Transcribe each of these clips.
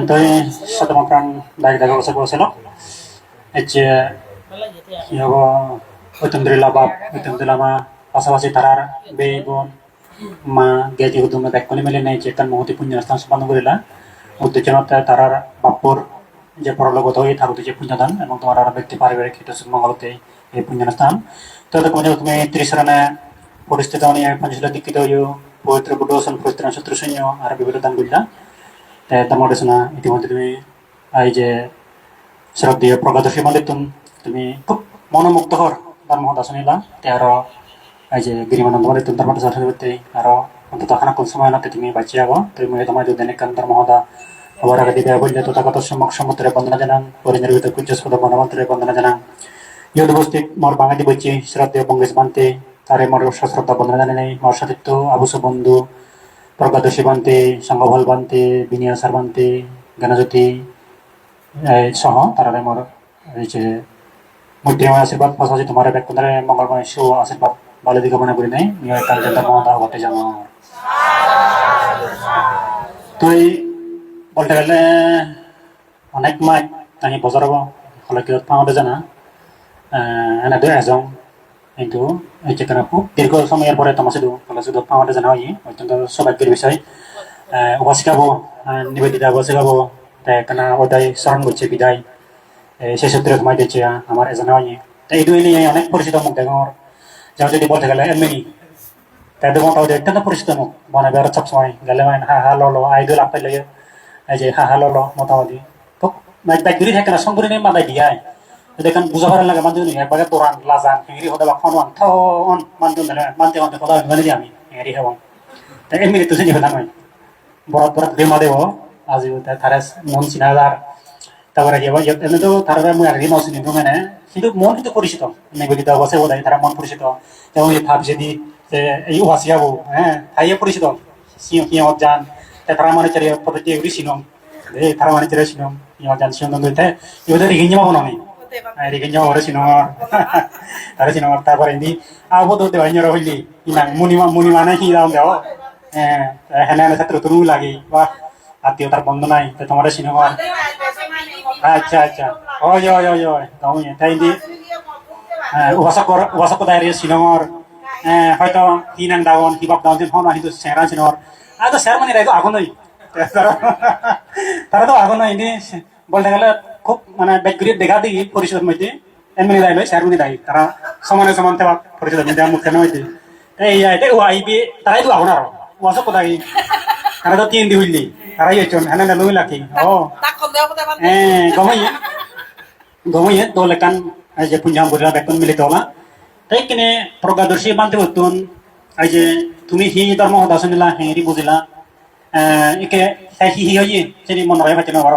অত্যন্তই শতমাত্রান দায়ী দেখা বসে এই যে কি হব ঐতন্দ্রিলা বাপ ঐতন্দ্রিলা মা, পাশাপাশি তারার বে বোন, মা গেজি হুদুমে ব্যাকুনি মিলে নেই যে তার মহতি পুণ্যস্থান সম্পন্ন করিলা। উদ্দেশ্যনত তারার বাপুর যে পরলোকত হয়ে তার উদ্দেশ্যে পুণ্যদান এবং তোমার আর ব্যক্তি পারিবারিক হিত মঙ্গলতে এই পুণ্যস্থান। তো তুমি তুমি ত্রিশরণে পরিস্থিতি অনেক পঞ্চশীল দীক্ষিত হইও, পবিত্র বুদ্ধসন পবিত্র শত্রু সৈন্য আর বিভিন্ন দান করিলা। তামাদেশনা ইতিমধ্যে তুমি এই যে শ্রদ্ধেয় প্রগতিশীল মালিক তুমি খুব মনোমুগ্ধ হর ধর্ম দাসনিলা তে আরও এই যে গিরিমানন্দ মালিক তুমি ধর্ম দাসন করতে আরও অন্তত খানা কোন সময় নাতে তুমি বাঁচি যাব, তুমি তোমার যদি নেকান ধর্ম হদা আবার আগে দিবে বললে তো তথাগত সম্যক সমুদ্রে বন্দনা জানান পরিনির্মিত কুঞ্জস্পদ মনমন্ত্রে বন্দনা জানান ইহুদ উপস্থিত মোর বাঙালি বইছি শ্রদ্ধেয় বঙ্গেশ বান্তে তারে মোর সশ্রদ্ধা বন্দনা জানাই মোর সাথিত্ব আবুস বন্ধু প্রগতিশী বান্তে সংঘবল বান্তে বিনিয়া সার বান্তে জ্ঞানজ্যোতি সহ তারা মোর এই যে মূর্তিময় আশীর্বাদ, পাশাপাশি তোমার ব্যক্তিদের মঙ্গলময় সু আশীর্বাদ ভালো দিকে মনে করি নাই তার জন্য মমতা ঘটে জানো তুই বলতে গেলে অনেক মাই তাই বজার হলে কি পাওয়া জানা? এনে দুই এজন, কিন্তু দীর্ঘ সময়ের পরে তোমার শুধু হলে শুধু পাওয়াটা জানা হয় অত্যন্ত সৌভাগ্যের বিষয় উপাসিকাবো নিবেদিতা উপাসিকাবো কেন ওটাই স্মরণ করছে বিদায় সেই সূত্রে তোমায় দিচ্ছে আমার এজন হয় এই দুই নিয়ে অনেক পরিচিত মুখ দেখো যেমন যদি বলতে গেলে এমনি তাই দেখো তাও অত্যন্ত পরিচিত মুখ মনে বের সব সময় গেলে মানে হা হা ললো আই দুই লাভ পাইলে এই যে হা হা ললো মোটামুটি তো বাইক ঘুরি থাকে না সঙ্গুরি নেই মাদাই দিয়ায় দেখেন বুঝা পারার লাগে মানুষ একবারে তোরান, লাজান হেঁড়ি হতে বা খনওয়ান থন মানতে মানতে মানতে কথা মানে আমি হেঁড়ি হবাম তাই এমনি তো চিনি হলাম বরাত বরাত বেমা দেব, আজি তারে মন চিনাদার তারপরে কি এবার এমনি তো তারা মই আগে মাও চিনি মানে কিন্তু মন কিন্তু পরিচিত নিবেদিত অবশ্যই বোধ তারা মন পরিচিত যেমন এই ভাব যদি এই ওয়াসি যাব হ্যাঁ তাইয়ে পরিচিত সিও সিও যান তারা মানে চারি পদ্ধতি এগুলি এই তারা মানে চারি চিনম ইয়া যান সিও নন্দু তাই ইউদের রিগিঞ্জা পাবো না? রিগিঞ্জা ওরে চিনর তারা চিনর তারপরে এমনি আবো তো দেওয়া ইঞ্জর হইলি ইনা মুনিমা মুনিমা নাই কি দাম দেওয়া হ্যাঁ হ্যাঁ হ্যাঁ ছাত্র তুমি লাগি বাহ আত্মীয়তার বন্ধ নাই তো তোমার সিনেমার আচ্ছা আচ্ছা ওই ওই ওই ওই তুমি তাই দি উপাসকর উপাসক দায়ের সিনেমার হয়তো হিনাং দাওন হিবাব দাওন যেন হন কিন্তু সেরা সিনেমার আর তো স্যার মানে তো আগুন নই তারা তো আগুন নই বলতে গেলে খুব মানে ব্যাকগ্রিপ দেখা দিই পরিষদের মধ্যে এমনি দায় লয় স্যার দায়ী। তারা সমানে সমান তেবা পরিষদের মধ্যে মুখ কেন হইতে এই ও আইবি তারাই তো আগুন আর উপাসক দায়ী তারা তো তিন দি হইলি তারাই হইছন হ্যাঁ না লই লাকি ও eh gawai gawai do lekan aja punjam gura bekon milik dola তাই কিনে প্রজ্ঞাদর্শী বানতে হতুন এই যে তুমি হি ধর্ম দাসনিলা হেরি বুঝিলা একে হি হি হইয়ে সেটি মন রাখা পাচ্ছে না বড়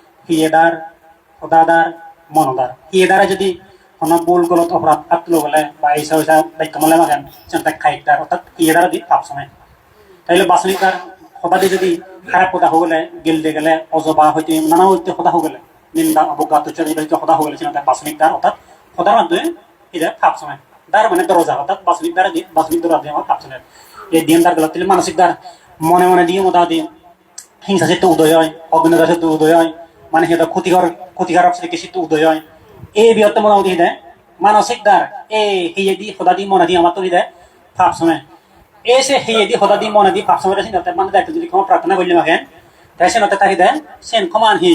হিয়েদার সদাদার মনদার। হিয়েদারে যদি কোনো ভুল, গলত, অপরাধ আত্মলো বলে বা এই সব বাক্য মলে মাগেন চিন্তা খাইকদার অর্থাৎ হিয়েদার দি পাপ সময়। তাইলে বাসনিক দার সদাদি যদি খারাপ কথা গ'লে গেলিতে গেলে, অজবা হয়তো নানা হয়তো সদা হৈ গ'লে নিন্দা অৱজ্ঞা তুচ্ছ হয়তো সদা হৈ গ'লে চিন্তা বাছনিক দ্বাৰ অৰ্থাৎ সদাৰ মানুহে এতিয়া ফাপ চমাই দ্বাৰ মানে দরজা, অর্থাৎ বাছনিক দ্বারা বাছনিক দরজা আমার ফাপ চলে। এই দিন দ্বার গেলে মানসিক দ্বার, মনে মনে দিয়ে মোটা দিয়ে, হিংসা চিত্ত উদয় হয় অগ্নতা চিত্ত উদয় হয় মানে সিহঁতৰ ক্ষতিকৰ, ক্ষতিকাৰক চিত্ত উদয় হয়। এই বৃহত্ত মোটামুটি দেয় মানসিক দ্বার এই সেয়ে দি সদা দি মনে দি আমার তৈরি দেয় ফাপ চমাই এসে হেয়ে দি হদা দি মনে দায়িত্ব যদি ক্ষমা প্রার্থনা করলি মাখেন তাই সেনতে তাহি দেন সেন ক্ষমান হি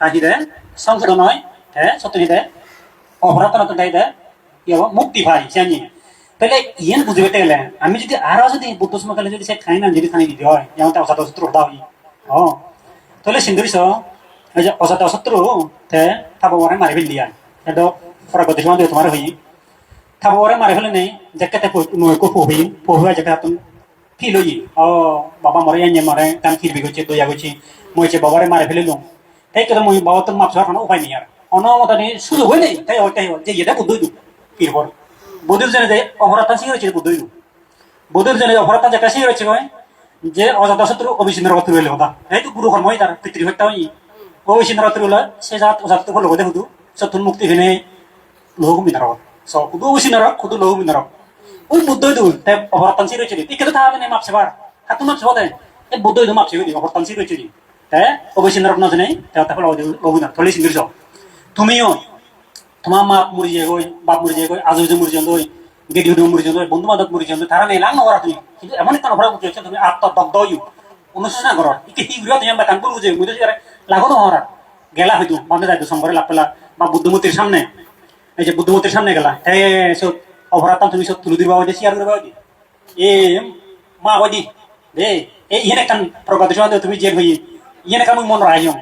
তাহি দেন সংশোধন হয় হ্যাঁ সত্যি দেয় অপরাধ নতুন তাই দেয় কি হব মুক্তি পাই জানি তাহলে ইয়েন বুঝে পেতে গেলে আমি যদি আরও যদি বুদ্ধ সমকালে যদি সে খাই না যদি খানি দিতে হয় যেমন অসাত অসত্র হদা হই ও তাহলে সিন্দুরিস এই যে অসাত অসত্র তে থাকো মারে ফেল দিয়া এটা প্রগতি সময় তোমার হই থাকো মারে ফেলে নেই যেকে তে নয় কো পহি পহুয়া যেকে তুমি ফিল হই ও বাবা মরে এনে মরে কান খিরবি গেছে দইয়া গেছে। মই যে বাবারে মারে ফেলিলুম তাই কথা মই বাবা তো মাপ কোনো উপায় নেই আর অনমতানি সুযোগ হয় নাই, তাই ওইটাই যে এটা বুদ্ধই দু ফিরবর বুদ্ধের জন্য যে অপরাধ শিখেছে বুদ্ধই দু বুদ্ধের জন্য অপরাধ যেটা শিখেছে কয় যে অজাত শত্রু অবিচিন্দ্র শত্রু হইলে হতা এই তো গুরু কর্মই তার হই অপরাধ মানে অপরাধ তুমিও, তোমার মা মরি যায় গই, বাপ মরি যায় গই আজু মরি যান গই, গেদি হুদু মরি যান গই, বন্ধু বান্ধব মরি যান তারা নেই লাং নগরা তুমি কিন্তু এমন একটা নগরা বুঝছ তুমি আত্মদগ্ধ ইউ অনুশোচনা করো। ইকে হি গুলো তুমি কান করব যে মুই তো লাগো তো হরা গেলা হয়তো বান্ধে যাইতো সম্পরে লাভ পেলা বা বুদ্ধমূর্তির সামনে। এই যে বুদ্ধমূর্তির সামনে গেলা। হে সব অপরাধ তুমি সব তুলে দিবা যে শেয়ার করবা এ মা বাদি দে এ ইহেন একটা প্রকাশ তুমি জেল হই ইহেন একটা মুই মন রাখিও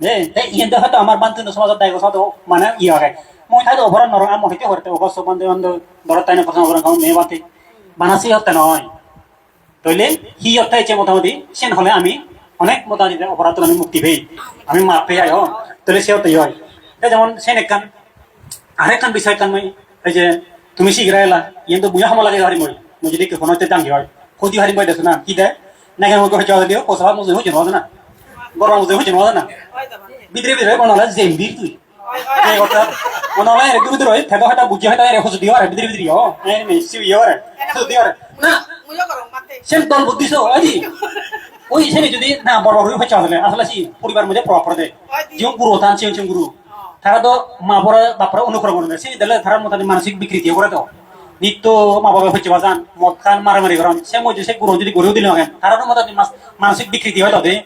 দে তে ইহেন হয়তো আমার বান্ধব সমাজত দায় কথা মানে ইয়ে হয়। মই থাইতো অপরাধ নরং আমি হইতে হরতে অবশ্য বান্ধব বান্ধব দরত তাইনে প্রথম অপরাধ খাও মেয়ে বাতে বানাসি হতে নয় তইলে হি অর্থাৎ যে মোটামুটি, সেন হলে আমি অনেক মোটামুটি অপরাধ আমি মুক্তি পেয়ে আমি মাপ পেয়ে আয় তাহলে সে অর্থই হয়। যেমন সেন একখান আরেকখান বিষয় কান মই এই যে তুমি শিখরা এলা ইয়েন তো বুঝা সময় লাগে হারি মই মই যদি কোনো দাঙ্গি হয় ক্ষতি হারি মই দেখো না কি দেয় না কেন মই হচ্ছে দিও কোসা মুজে হচ্ছে নয় না গরম মুজে হচ্ছে নয় না বিদ্রে বিদ্রে বনালা জেম্বির তুই। এই কথা বনালা এর বিদ্রে হয় থেবা হটা বুঝে এর হচ্ছে দিও আর বিদ্রে বিদ্রে ও মে আর দিও আর না। সেম দল বুদ্ধিস আজি ওই সেনে যদি না বড় বড় হয়ে আসলে আসলে সি পরিবার মধ্যে প্রভাব পড়ে যেমন গুরু তান চেন চেন গুরু। তারা তো মা বড় বাপরা অনুকরণ করে সেই দিলে তারা মতো মানসিক বিকৃতি করে তো নিত্য মা বাবা হচ্ছে বাজান মদ খান মারামারি করেন সে মধ্যে সে গুরু যদি গড়েও দিল তারা তো মতো মানসিক বিকৃতি হয় তাদের।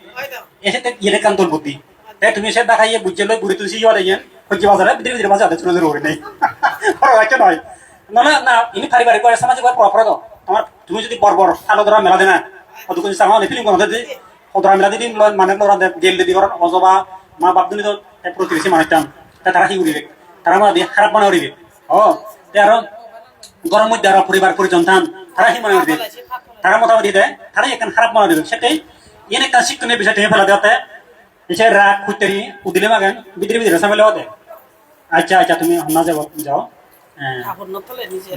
এসে ইয়ে কান্তল বুদ্ধি। তাই তুমি সে দেখাইয়ে বুঝছে লই বুড়ি তুলসি ইয়ে ইয়ে হচ্ছে বাজারে বিদ্রে বিদ্রে বাজারে চলে জরুরি নেই। হচ্ছে নয়। নলে না ইনি পারিবারিক সামাজিক প্রভাব তো। তোমার তুমি যদি বর্বর আলো ধরা মেলা দেনা অত কিছু সামা ফিলিং করতে দি। ধরা মেলা দিদি মানে ওরা গেল দিদি করার অজবা মা বাপ দুনি তো প্রতিবেশী মানুষটাম তা তারা কি করিবে তারা মা দিয়ে খারাপ মনে করিবে ও আরও গরম মধ্যে আরও পরিবার পরিজন থান তারা কি মনে করিবে তারা মোটামুটি দেয় তারা এখান খারাপ মনে দিবে সেটাই এনে একটা শিক্ষণীয় বিষয় টেনে ফেলা দেওয়াতে এসে রাগ খুঁজতেরি উদিলে মাগেন বিদ্রে বিদ্রে সামেলে হতে আচ্ছা আচ্ছা তুমি না যাও। যাও হ্যাঁ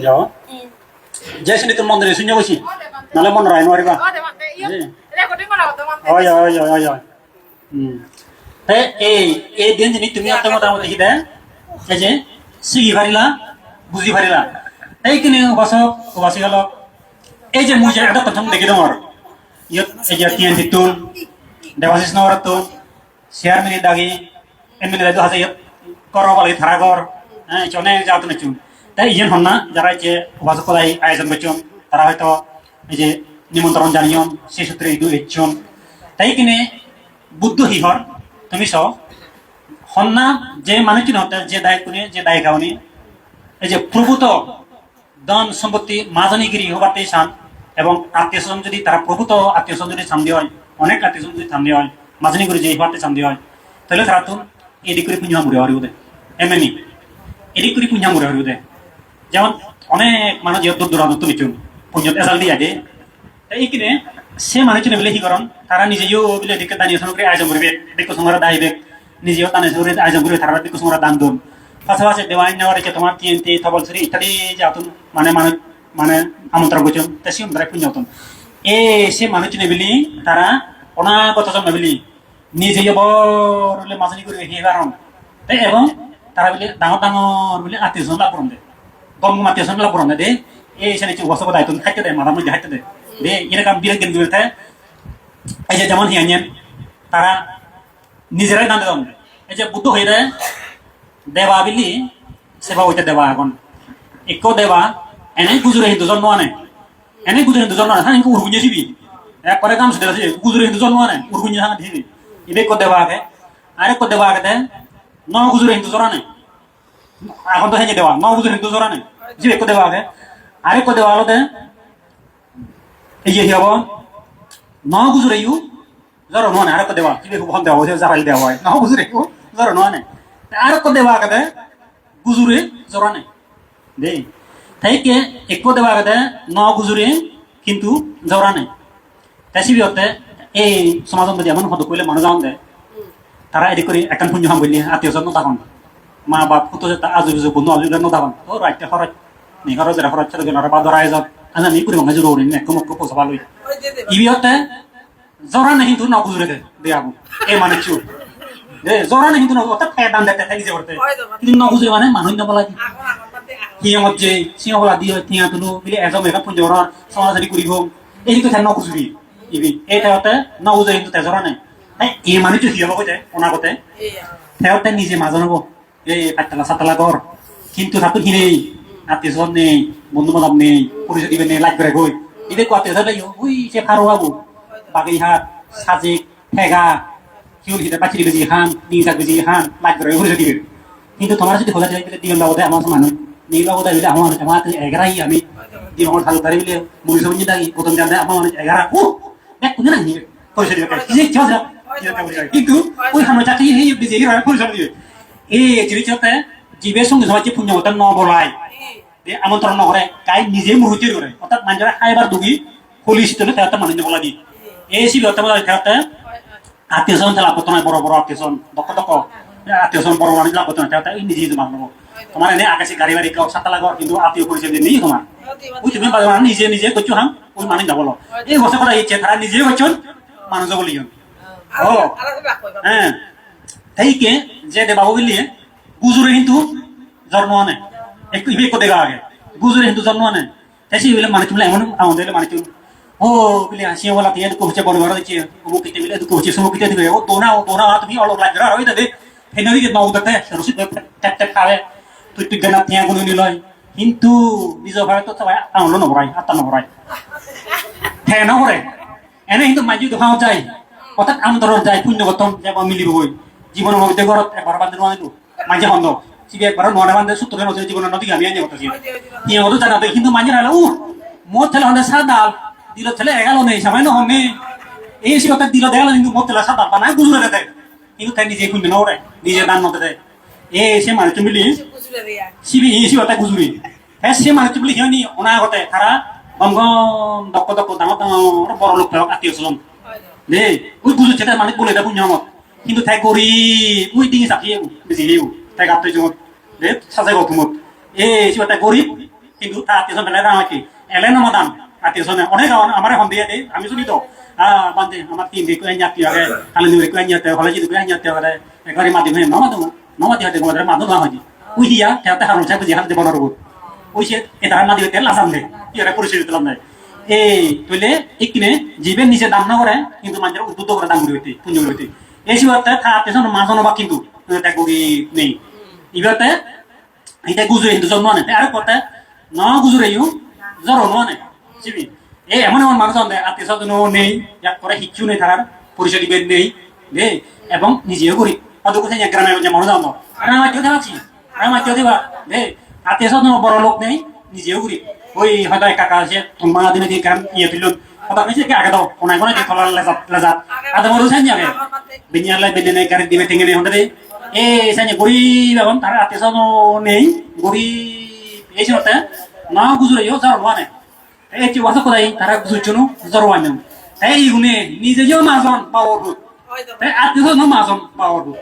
যাও। যে শুনি তোর মন্দিরে শুনে বসি নাহলে মন নোৱাৰিবা হয় হয় হয় হয় হয় উম তে এই এই দিন যিনি তুমি একটা মোটামুটি দেয় এই যে শিখি পারিলা বুঝি পারিলা এইখিনি উপাসক উপাসিকালক এই যে মই যে এটা প্ৰথম দেখি আৰু ইয়াত এই যে টি এন চিতুন দেৱাশিষ নগৰতো চেয়ার মিনি দাগি এমনি দায়িত্ব আছে ইয়াত কর বলে থারা কর হ্যাঁ অনেক যাওয়া নেচুন তাই ইয়েন হন না যারা যে উপাসক কলাই আয়োজন করছেন তারা হয়তো এই যে নিমন্ত্রণ জানিয়ন সেই সূত্রে ইদু ইচ্ছন তাই কিনে বুদ্ধ হিহর, তুমি সব হন না যে মানুষটি হতে, যে দায় কোনে, যে দায় গাওনি, এই যে প্রভূত ধন সম্পত্তি মাজনীগিরি হবাতে চান, এবং আত্মীয় স্বজন যদি তারা প্রভূত আত্মীয় স্বজন যদি সামনে হয় অনেক আত্মীয় স্বজন যদি সামনে হয় মাজনী করে যে হবাতে সামনে হয় তাহলে তারা তো এদিক করে পুঞ্জা মুড়ে হরি ওদের এমনি এদিক করে পুঞ্জা মুড়ে হরি ওদের যেমন অনেক মানুষ দূর দূরান্ত নিচুন পুঞ্জত এসাল দিয়ে আগে এইখানে সে মানুষ বলে কি করন তারা নিজেও বলে এদিকে দানিয়ে সামগ্রী আয়োজন করবে দেখো সময় দাইবে নিজেও তানে সরে আয়োজন করবে তারা দেখো সময় দান দন পাশাপাশি দেওয়াই নেওয়ার যে তোমার টিএনটি, থবল সরি ইত্যাদি যে আতুন মানে মানে মানে আমন্ত্রণ করছেন তা সে তারা পুণ্য হতন এ, সে মানুষ নেবেলি তারা অনাগত জন নেবেলি নিজে বলে মাজনি করে সেই কারণ এবং তারা বলে ডাঙর ডাঙর বলে আত্মীয় লাভ করুন দে। গম আত্মীয় লাভ করুন দে। এই সে নিচে বসব দায়িত্ব খাইতে দেয় মাথা মধ্যে খাইতে দেয়। দে এরকম বিরাট জ্ঞান দিবে এই যে যেমন হিয়ানিয়ান, তারা নিজেরাই দান দেন এই যে বুদ্ধ হয়ে দেয় দেবা বিলি, সেবা হইতে দেবা এখন। একো দেবা, এনে গুজুরে হিন্দু জন্ম আনে। এনে গুজুরে হিন্দু জন্ম আনে হ্যাঁ ইনকু উড়গুঞ্জে ছিবি এক করে কাম সেটা গুজুরে হিন্দু জন্ম আনে উড়গুঞ্জে হাঙ্গা ঠিবি ইবে কো দেবা আগে, আরে কো দেবা আগে দেয় ন গুজুরে হিন্দু জরানে এখন তো হেঁচে দেওয়া ন গুজুরে হিন্দু জরানে জিবে কো দেবা আগে। are ko de walo de ye yabo na guzure yu zaro no ne are ko de wa kibe ko bonde wa ze zaral de wa na guzure yu zaro no ne are ko de wa ka de guzure zaro ne de তাই কে একো দেওয়া কাদে ন গুজুরে কিন্তু জরা নাই তাই সিবিওতে এই সমাজত যদি এমন হতো কইলে মানুষ যাওন দেয় তারা এদিক করে একান পুঞ্জ হাম বললি আত্মীয় স্বজন নদাখন মা বাপ কত আজু বিজু বন্ধু আজু নদাখন ও রাইতে খরচ নি খরচ যেটা খরচ ছেড়ে গেল বা ধরা যাক আজ আমি করি ভাঙা জোর হরিণ একদম মক্ক পোষা ভালোই ইবিহতে জরা নাই কিন্তু না বুঝরে দে। দে আবু। এ মানে চুর দে জরা নাই কিন্তু না ওটা ফেট দান দেখতে থাকি যে করতে কিন্তু না বুঝরে মানে মানুষ না বলা সিংহত যে সিংহলা দিয়ে থিয়া তুলো বিলে এজন মেঘা পুঞ্জৰৰ চলাচলি কৰিব। এই কথা নকুজবি ইবি। এই তেওতে নবুজে কিন্তু তেজৰা নাই। এই এই মানুহটো সিহঁত কৈছে অনাগতে। তেওতে নিজে মাজৰ হ'ব। এই পাতলা চাতলা ঘৰ কিন্তু তাতো সি নেই আত্মীয় নেই বন্ধু বান্ধব নেই পরিচয় দিবে নেই লাগ করে গই এদের কত যাই ওই সে ফারো বাবু বাগি হাত সাজিক ফেগা কিউল হিতে পাচিরি বেজি হান নিজ বেজি হান লাগ করে পরিচয় দিবে কিন্তু তোমার যদি খোলা যায় দিগল লগতে আমার মানুষ দিগল লগতে হইলে আমার আমার এগারাই আমি দিগল ভালো করে মিলে মুড়ি সবজি দাগি প্রথম জানতে আমার মানুষ এগারা ও দেখ কোন না নিবে পরিচয় দিবে কি যে চল কিন্তু ওই সময় চাকরি এই বেজি হয় পরিচয় দিবে এই জিনিসতে জীবের সঙ্গে সমাজে পুণ্যতা ন বলাই আমন্ত্রণ নকরে কাই নিজে মুহূর্তের করে অর্থাৎ মানুষের খাইবার দুগি পুলিশ তো তেহতে মানুষ বলা দি এই বলা তেহতে আত্মীয় স্বজন লাভ করতে বড় বড় আত্মীয় স্বজন দক্ষ দক্ষ আত্মীয় স্বজন বড় মানুষ লাভ করতে তেহতে নিজে তোমার নেব তোমার এনে আকাশে গাড়ি বাড়ি কাউ সাতটা লাগো কিন্তু আত্মীয় পরিচয় দিয়ে নেই তোমার ওই তুমি বাজার নিজে নিজে করছ হাম ওই মানুষ যাব এই বছর কথা ইচ্ছে তারা নিজে করছ মানুষ যাব লিখন হ্যাঁ তাইকে যে দেবাবু বললিয়ে গুজুরে কিন্তু জন্ম আনে একটু ইবে একটু দেখা আগে। গুজুরে কিন্তু জন্ম তাই সেই বলে মানে তুমি এমন আমাদের মানে তুমি ও, বলে আসিয়ে বলা দিয়ে দুঃখ হচ্ছে বড় বড় দিচ্ছে অমুক কিতে বলে দুঃখ হচ্ছে সমুক কিতে দিবে, ও তোনা ও তোনা তুমি অলপ লাগে আর হয়ে যাবে হেন দিকে নাও দেখতে রসি ট্যাপ ট্যাপ খাবে। তুই তুই গানা তিয়া কোনো নিলয় কিন্তু নিজ ভাবে তো সবাই আনলো নবরাই আত্মা নবরাই হ্যাঁ নবরে এনে কিন্তু মাঝি দোকানত যায়, অর্থাৎ আমতরত যায়, পুণ্যগতম যাব মিলিব গৈ জীৱনৰ মধ্যে ঘৰত এবাৰ বান্ধি নোৱাৰিলো মাঝে সিবি একবার নোয়ারে বান্ধে সূত্রে নদী জীবনের নদী আমি আনি কথা সিংহতো জানাতে কিন্তু মাঝে রাখলে উ মোর ছেলে হলে সাদাল দিল ছেলে এগালো নেই সামান্য হনে এই সে কথা দিল দেখাল কিন্তু মোর ছেলে সাদাল বানায় গুজরে দেয়। কিন্তু তাই নিজে খুঁজবে না ওরে নিজে দান মতে দেয়। এ সে মানে তুমি সিবি এই সে কথা গুজুরি হ্যাঁ সে মানে তুমি সিহনি অনাগতে তারা গম গম দক্ষ দক্ষ ডাঙৰ ডাঙৰ বড় লোক থাকক আত্মীয় স্বজন দেই ওই গুজু চেতা মানে বলে দেবো নিয়মত কিন্তু তাই গরি ওই দিকে চাপিয়ে বেশি তাই গাপ্তে জমত দে এ গরিব কিন্তু তার আত্মীয় আত্মীয় অনেক আমার এখন দিয়ে আমি শুনি তো আমার তিন দিকে আত্মীয় আগে কালি আইন আত্মীয় আত্মীয় দিয়া হাতে সে এটা দে ইয়ারা পরিচয় দিলাম না এই তইলে ইকিনে জীবে নিজে দাম না করে কিন্তু মানুষের উদ্বুদ্ধ করে দাম এই সিবাতে মাঝন বা কিন্তু নেই ইবাতে এটা গুজরে কিন্তু জন্ম আনে আর কথা ন গুজরে ইউ জ্বর আনে সিবি এই এমন এমন মানুষ আনে আত্মীয় স্বজন নেই, ইয়াক করে শিক্ষু নেই তার পরিচয় দিবে নেই দে এবং নিজেও করি অত কোথায় গ্রামে মানুষ আনো আমার কেউ দেওয়া আর আমার কেউ দেওয়া দে আত্মীয় স্বজন বড় লোক নেই, নিজেও করি ওই হয়তো একা কাজ আছে তোমার দিনে দিয়ে কারণ ইয়ে তুলুন হয়তো আমি আগে দাও কোনায় কোনায় দিয়ে তলার লেজাত লেজাত। ada mau urusan ya binyal lah benda naik karet di eh sono nei guri eh sih hotel na guzure yo zar wane eh ci wasa kodai tara guzu chunu zar wane eh igune ni je yo mazon power good eh ate sono mazon power good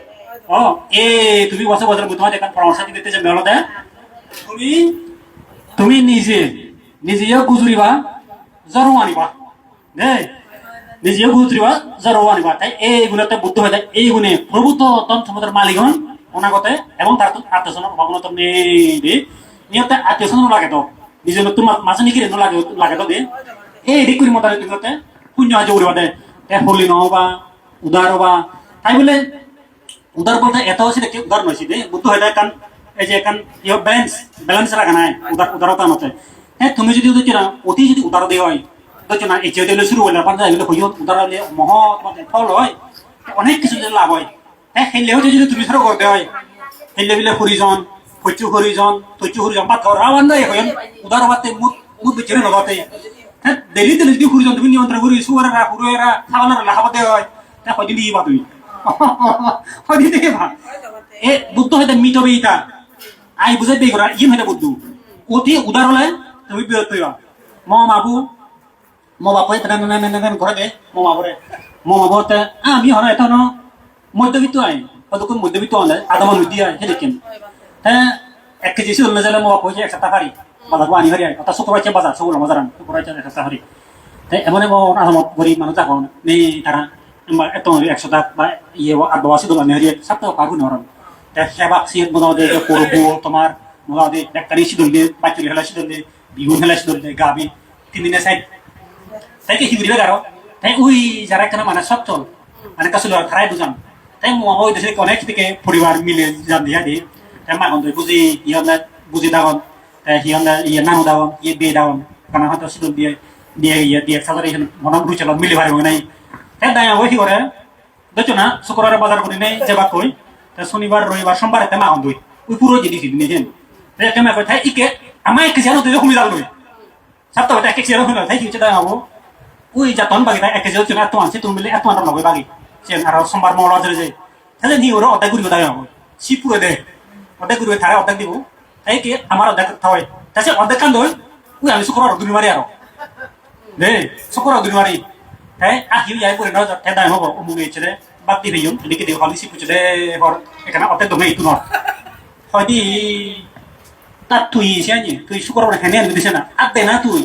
oh eh তুমি বছর বছর তোমার দেখান পরামর্শ দিতে যে মেলো দেয় তুমি তুমি নিজে নিজেও গুজুরিবা জরু আনিবা দেই নিজেও গুজুরিবা জরু আনিবা তাই এইগুলোতে বুদ্ধ হয়ে। যায় এই গুণে প্রভুত্ব তন্ত্র সমুদ্রের মালিকগণ অনাগতে এবং তার আত্মীয় ভগনত নেই দে। নিয়তে আত্মীয় লাগে তো। নিজে নতুন মাছ নিকিরে লাগে লাগে তো দে। এই দিক করি মতারে দিনতে পুণ্য আজ উড়িবা দে। তে হলি উদার হবা। তাই বলে উদার বলতে এত আছে দেখি উদার নইছি দে। বুদ্ধ হয়ে যায় এই যে এখন ইয়ে ব্যালেন্স ব্যালেন্স রাখা নাই উদার উদারতার মতে। হ্যাঁ তুমি যদি না অতি যদি উদার দিয়ে হয় দেখছ না এই যে শুরু হলে পাঁচ এগুলো হইও হলে মহ ফল হয় অনেক কিছু যদি লাভ হয়। হ্যাঁ খেললেও যদি তুমি শুরু করতে হয় খেললে বিলে হরিজন ফচু হরিজন তচু হরিজন বা ধরা বান্ধা হয় উদার হওয়াতে মুখ মুখ বিচরে নগাতে হ্যাঁ ডেলি তেলে যদি হরিজন তুমি নিয়ন্ত্রণ করি সুয়ারেরা হুরুয়েরা ছাগলেরা লাহাবাতে হয়, তা হয়তো দিবা তুমি। হয়তো দেখে ভা এ, বুদ্ধ হইতে মিট হবে ইটা আই বুঝে দেই করা ইম হইতে বুদ্ধ। অতি হলে তুমি বিরত হইবা ম মাবু মো বাপই তেনে নেন নেন করে দে মো বাপরে মো বাপতে আমি হন এত ন, মধ্যবিত্ত আই কতক্ষণ মধ্যবিত্ত আনলে মানুষ দিয়ে আয় হেলে কেন হ্যাঁ এক কেজি সিল না যালে মো বাপ হয়েছে এক সপ্তাহ হারি বাজার আনি হারি আয় অর্থাৎ শুক্রবার বাজার সবুল বাজার শুক্রবার এক সপ্তাহ হারি তাই এমন মো আসামত গরিব মানুষ যখন নেই তারা এত একশো টাকা বা ইয়ে আদবাসী দোকান হারি সপ্তাহ পারব তাই সেবা সিয়ে মোটামুটি করব তোমার মোটামুটি ডাক্তারি বাচ্চুরি হেলা সিদুল দিয়ে বিহু সিদুল দিয়ে গাবি তিন দিনে সাইড তাই কি হিবরিবে গারো তাই ওই যারা কেন মানে সব চল মানে কাছে লড় খারাই বুঝাম তাই ওই দেশে অনেক থেকে পরিবার মিলে যান দিয়া দি। তাই মাগন দই বুঝি ইয়ন বুঝি দাগন হিয়ন ইয়ে নানু দাগন ইয়ে বিয়ে দাগন কারণ হয়তো সিদুল দিয়ে দিয়ে ইয়ে দিয়ে সাজারে মনে বুঝছিল মিলি ভাই নাই। তাই দায় ওই কি করে? দেখছ না? শুক্রবারে বাজার করে নেই যাবা কই শনিবার, রবিবার, সোমবার এতে মাগন দই। ওই পুরো জিনিস নিজেন তাই কেমন কই তাই ইকে আমার এক কেজি আনো তুই কমি যাল নই সপ্তাহ এক কেজি আনো হলো তাই কি হচ্ছে, দায় হব ওই যা তন বাকি এক কেজি হচ্ছে এত আনছে, তুমি মিলে এত আনতাম নগৈ বাকি চেন আর সোমবার মঙ্গলবার ধরে যায় তাহলে নি ওরা অর্ধেক ঘুরিব দায় হব সি পুরো দে অর্ধেক ঘুরিবে তারা অর্ধেক দিব। তাই কি আমার অর্ধেক থাওয়াই তাছে অর্ধেক কান দই ওই আমি শুক্রবার ঘুরি মারি আর দে শুক্রবার ঘুরি মারি তাই আহি যাই পরে নজর তাই দায় হব, অমুক ছেলে বাদ দি হইম এদিকে দিয়ে হলি সি পুছে দে হর এখানে অর্ধেক দমে ইতু নর হয়দি তার তুই সিয়ানি তুই শুক্রবার হেনে দিছে না? আর দে না তুই,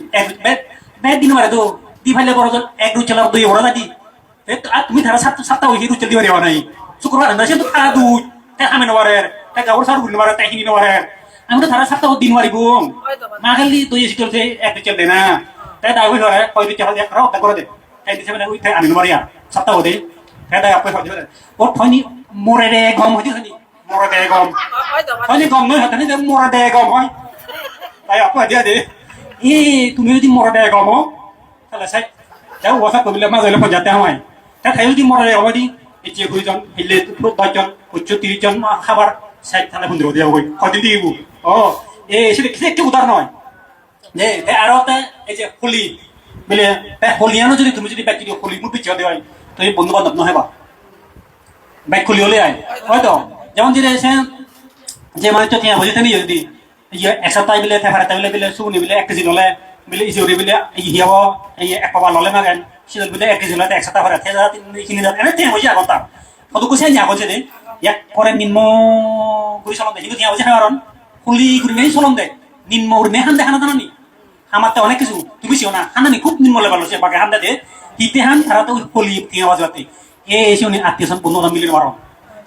এক দিন মারে তো দি ফাইলে বড় জন এক রুচেল আর দুই ওরা দাদি আর তুমি ধারা সাত সাতটা ওই রুচেল দিবারি হওয়া নাই? শুক্রবার আনবে সে তো খা দুই। তাই আমি নবারে তাই গাবর সার গুলি মারে তাই হিনি নবারে আমি তো ধারা সাতটা দিন মারিব মাগালি তুই এসে চলছে এক রুচেল দে না তাই দাই হই হয় কয় রুচেল এক রাও করে দে। তাই দিছে মানে তাই আমি নবারিয়া সাতটা ওদে তাই দাই আপে হয় ও থনি মরে রে গম হইছে থনি মরে দে, গম। থনি গম নয় হতানি যে মরে দে, গম হয়। তাই আপে দিয়া দে। ই তুমি যদি মরে দে, গম তাহলে সাই যাও ওসা কবিলে মা যাইলে পঞ্চাতে হয় তা তাই যদি মরে দে অবধি এই যে কুড়ি জন হিলে দশজন উচ্চ তিরিশ জন খাবার সাইড থালে পনেরো দিয়া হই কদিন দিব ও এ সেটা একটু উদার নয় যে আর এই যে হোলি, বলে হোলিয়ানো যদি, তুমি যদি ব্যাগ হোলি মুখ পিছিয়ে দেওয়াই তো এই বন্ধু বান্ধব নহে বা ব্যাগ খুলি হলে আয় হয়তো যেমন যে সে যে মানে তো বুঝতে নি যদি ইয়ে এক সপ্তাহ বিলে থেফারে তাইলে বিলে সুনি বিলে, এক কেজি ললে বিলে ইজুরি বিলে হিয়াব এই এক পাবা ললে মাগেন সিদল বিলে এক কেজি ললে এক সপ্তাহ ভরে থেজা তিনি দাত এনে তিয়া বুঝি আগত তার কত কুছে নি আগত যে এক পরে নিম্ন গুরি চলন দে কিন্তু তিয়া বুঝি কারণ খুলি গুরি নেই চলন দে, নিম্ন গুরি নেই হান দে হানা জানানি? হামাতে অনেক কিছু, তুমি সিও না, হানানি খুব নিম্ন লেভেল সে বাকে হান দে হিতে হান তারা তো খুলি তিয়া বাজাতে এ এসে উনি আত্মীয় বন্ধু মিলিয়ে মারো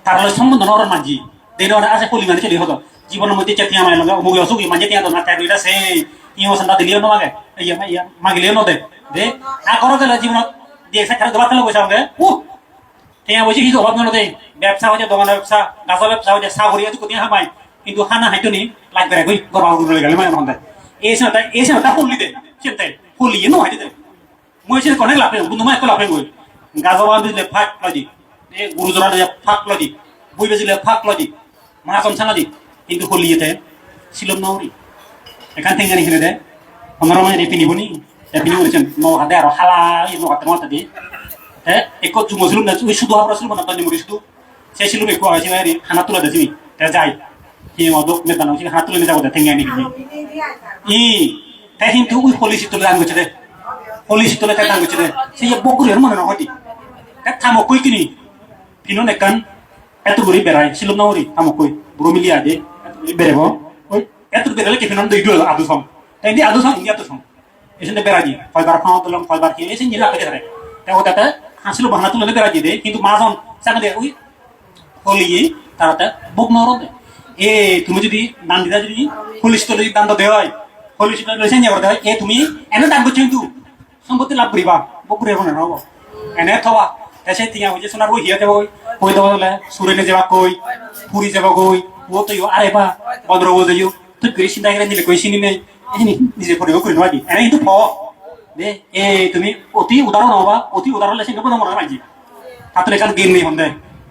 তার সম্বন্ধ নরম মাঝি দেনো আছে খুলি মানে চলি হতো জীবনের মধ্যে চেতিয়া মাই লগা মুগি অসুখী মানে তিয়া না তাই দুইটা সে ইও সন্তা দিলিও নমাগে ইয়া ইয়া মাগিলিও নদে। দে আগর গেলে জীবনত দিয়ে সাথে দবা তেল পয়সা হবে উ তিয়া বসে কিছু অভাব নদে। ব্যবসা হচ্ছে দোকানের ব্যবসা গাছের ব্যবসা হচ্ছে সাগরি আছে কোথায় হামাই কিন্তু হানা হাইতো নি লাগবে রে কই গরম আগুন গেলে মানে মন এই সময় এই তা হুলি দে চিন্তাই হুলি নো হাইতে দে। মই সে কনে লাপে বন্ধু মাই কো লাপে গই গাজা বান্ধিলে ফাক লজি এ গুরুজরা ফাক লজি বই বেজিলে ফাক লজি মা কনসানা দি। কিন্তু হলিয়েতে শিলম নৌরি এখান থেকে জানি দে পনেরো মানে পিনিব নি পিনি বলেছেন ন হাতে আর হালা ই ন হাতে মাথা দিয়ে হ্যাঁ এক জুমো ছিলুম না ওই শুধু আমরা ছিলুম না তখন মুড়ি শুধু সে ছিলুম একটু আছে আরে হানা তুলে দিছি তে যাই কি মদক মেদান হচ্ছে হাত তুলে যাব থেকে আনি কি ই তাই কিন্তু ওই পলিসি তুলে আন গেছে দে পলিসি তুলে তাই আন গেছে দে সেই বকুরের মনে না তাই থামো কই কিনি পিনো নেকান এত গুড়ি বেড়াই শিলম না ওরি থামো কই বুড়ো মিলিয়া দে ওই এত বেরেলে কি ফিনন দুই আদু সম তাই দি আদু সম ইয়া তো সম এসে বেড়াজি কয়বার খাওয়া তুলম কয়বার কি এসে নিলা ধরে তাই ওটাতে হাসিল বাহানা তুলে বেড়াজি দে। কিন্তু মাজন সাকা দে ওই হলিয়ে তারাতে বুক নরম এ, তুমি যদি দান দিদা যদি পুলিশ তো যদি দান তো দেয় পুলিশ তো লৈছে নিয়ে দেয় এ তুমি এনে দান করছ কিন্তু। সম্পত্তি লাভ করিবা বকুরে এখন নহব এনে থবা। তাই তিয়া হয়েছে সোনার বই হিয়া যাব কই দেওয়া সুরেনে যাবা কই, পুরী যাব কই, ও তো আরে বা বদ্র বল যাইও তুই কই চিন্তা করে নিলে কই চিনি নেই এনে নিজে পড়িব করি নয় এনে কিন্তু ফ দে এ তুমি অতি উদাহরণ হবা অতি উদাহরণ লেছে নকো মনে মাইজি হাতলে কাল গেম নেই হন্দে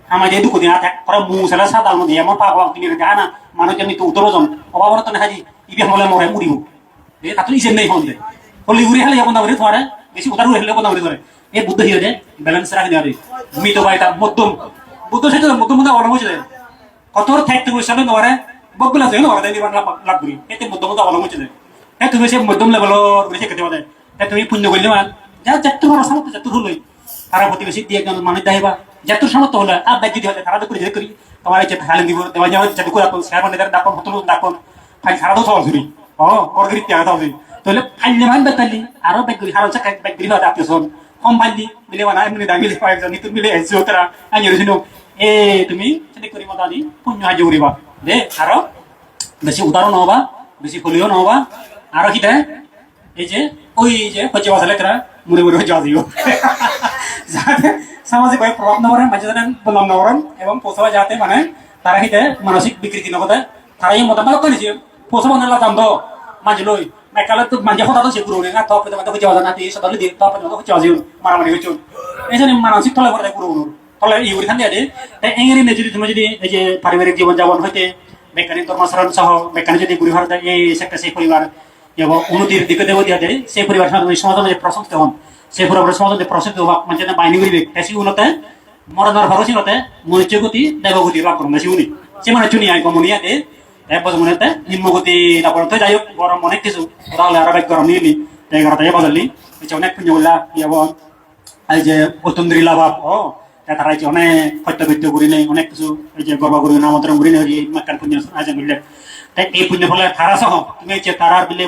আমার যে দুঃখ দিন থাকে পরে মু সেলা সাদাল মধ্যে এমন পাপ তিনি জানা মানুষ যেমনি তো উত্তর জন অভাবর তো হাজি ইবি হলে মরে মুড়িব দে তাতে ইসে নেই হন্দে হলি উড়ি হলে যাব না উড়ি তোমারে বেশি উদাহরণ হলে যাব না উড়ি ধরে এ বুদ্ধ হিয়ে দে ব্যালেন্স রাখি দেওয়া দে মিত বাই তার মধ্যম বুদ্ধ সেটা মধ্যম মধ্যে অবলম্বন ছিল কতর ঠেকতে করে নরে দেনি বাংলা লাভ করি এতে মধ্যম মধ্যে অবলম্বন ছিল হ্যাঁ তুমি সে মধ্যম লেভেলর বেশি খেতে পারে হ্যাঁ তুমি পুণ্য করলে মান যা যত বড় সামর্থ্য যত হলোই। তারা প্রতিবেশী দিয়ে একজন মানুষ দেখাইবা যত সামর্থ্য হলো আর ব্যাগ যদি হলে তারা করে যেতে করি তোমার যে হালেন দিব দেওয়া যাওয়া যেতে করে আপন শেয়ার মানে ডাকন হতো ডাকন ফাইল সারা সহজ করি ও ওর গরি ত্যাগ দাও তাহলে ফাইল নেবান বেতালি আরও ব্যাগ গরি হারো চাকা ব্যাগ গরি হয় আত্মীয় সন কম ফাইল দি মিলে বানা এমনি দা মিলে পাই জানি তুমি মিলে এসে তারা আনি রইছিল তুমি সেটা করি আনি পুণ্য হাজি করিবা দে আরও বেশি উদাহরণ হবা বেশি ফলিও নহবা আরও কি দেয় এই যে ওই যে হচ্ছে বাসালে তারা মুড়ে মুড়ে হচ্ছে আজিও যাতে সামাজিক ভাবে প্রভাব না মাঝে জানেন বললাম না এবং পৌঁছাবা যাতে মানে তারা হিতে মানসিক বিকৃতি নগদে তারা এই মতামত করেছে পৌঁছাবো না দাম তো মাঝে লই মেকালে তো মাঝে তো সে পুরো না তো পেতে হচ্ছে বাজার না দিয়ে সদালি দিয়ে তো পেতে হচ্ছে আজিও মারামারি হচ্ছে এই জন্য মানসিক তলে পড়ে পুরো তলে এই উড়ি খান দিয়ে তাই এঙ্গেরি যদি তুমি যদি এই যে পারিবারিক জীবন যাপন হইতে বেকারি কর্মসরণ সহ বেকারি যদি ভারত এই সেক্টর সেই পরিবার এবং উন্নতির দিকে দেব দিয়া যায় সেই পরিবার সমাজ সমাজের মধ্যে প্রশস্ত হন, সেই পরিবার সমাজের প্রশস্ত হওয়া মানে বাইনি করিবে বেশি উন্নতে মরণের ভরসী হতে মনুষ্য গতি, দেবগতি লাভ করুন, বেশি উনি। সে মানে চুনি আয় কমনিয়া দে এক বছর মনে নিম্নগতি তারপর তো যাই হোক, গরম অনেক কিছু, তাহলে আরও বেগ গরম নিয়ে নি। এগারোটা বাজালি অনেক পুণ্য বললা এবং এই যে অতন্দ্রী লাভ ও। তারা যে অনেক সত্যবিদ্য করি নেই অনেক কিছু এই যে করি নেই পুণ্য আয়োজন তাই এই পুণ্য ফলে তারা সহ, তুমি তারার বিলে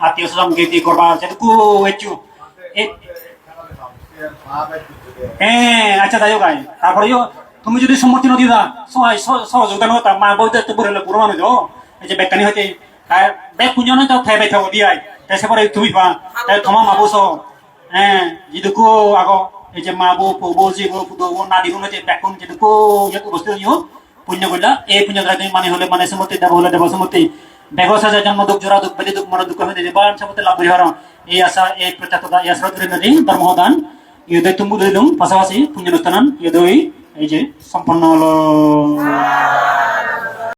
আত্মীয় স্বজন, গেতি যেটুকু হ্যাঁ আচ্ছা তাই তারপরে তুমি যদি সম্মতি নদী দা সহায় সহযোগিতা নতা মা বই তো বুড়ে বুড়ো মানুষ এই যে বেকানি হইতে বেগ পুণ্য নয় তাও থাই বাই থাকো দিয়াই। তাই পরে তুমি পা তাই তোমার মা বসো হ্যাঁ যেটুকু আগো যে মা বউ বউ যে বউ না দিব যে বেকুন যেটুকু ইও পুণ্য করলা এই পুণ্য দ্বারা তুমি হলে মানে সমতি দেব হলে দেব সমতি বেগসা যে জন্ম দুঃখ জোড়া দুঃখ বেদি দুঃখ মর দুঃখ হইতে যে বান সমতি লাভ পরিহার এই আশা, এই প্রত্যাততা এই আশ্রয় নদী ধর্মদান ইয়ে তুমি দিলুম পাশাপাশি পুণ্য অনুষ্ঠান ইয়ে এই যে সম্পন্ন হলো।